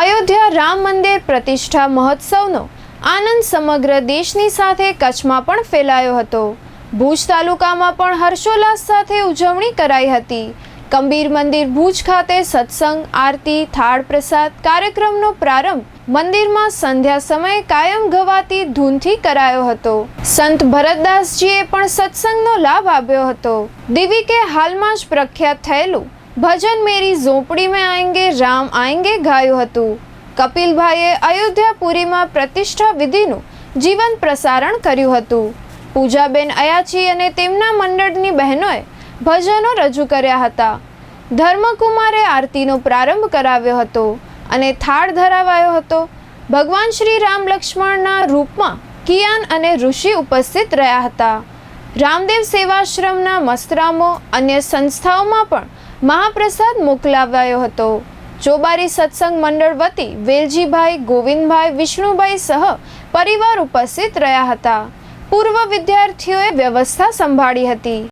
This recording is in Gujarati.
અયોધ્યા રામ મંદિર પ્રતિષ્ઠા મહોત્સવનો આનંદ સમગ્ર દેશની સાથે કચ્છમાં પણ ફેલાયો હતો. ભુજ તાલુકામાં પણ હર્ષોલ્લાસ સાથે ઉજવણી કરાઈ હતી. કંબીર મંદિર ભુજ ખાતે સત્સંગ, આરતી, થાળ પ્રસાદ કાર્યક્રમનો પ્રારંભ મંદિરમાં સંધ્યા સમયે કાયમ ગવાતી ધૂનથી કરાયો હતો. સંત ભરતદાસજીએ પણ સત્સંગનો લાભ આપ્યો હતો. દિવી કે હાલમાં જ પ્રખ્યાત થયેલું ભજન મેરી ઝોપડી મેં આએંગે રામ આએંગે ગાયું હતું. કપિલભાઈએ અયોધ્યાપુરીમાં પ્રતિષ્ઠા વિધિનું જીવન પ્રસારણ કર્યું હતું. પૂજાબેન અયાચી અને તેમના મંડળની બહેનોએ ભજનો રજૂ કર્યા હતા. ધર્મકુમારે આરતીનો પ્રારંભ કરાવ્યો હતો અને થાળ ધરાવાયો હતો. ભગવાન શ્રી રામ લક્ષ્મણના રૂપમાં કિયાન અને ઋષિ ઉપસ્થિત રહ્યા હતા. રામદેવ સેવાશ્રમના મસ્ત્રામો અન્ય સંસ્થાઓમાં પણ મહાપ્રસાદ મોકલાવાયો હતો. ચોબારી સત્સંગ મંડળ વતી વેલજીભાઈ, ગોવિંદભાઈ, વિષ્ણુભાઈ સહ પરિવાર ઉપસ્થિત રહ્યા હતા. પૂર્વ વિદ્યાર્થીઓએ વ્યવસ્થા સંભાળી હતી.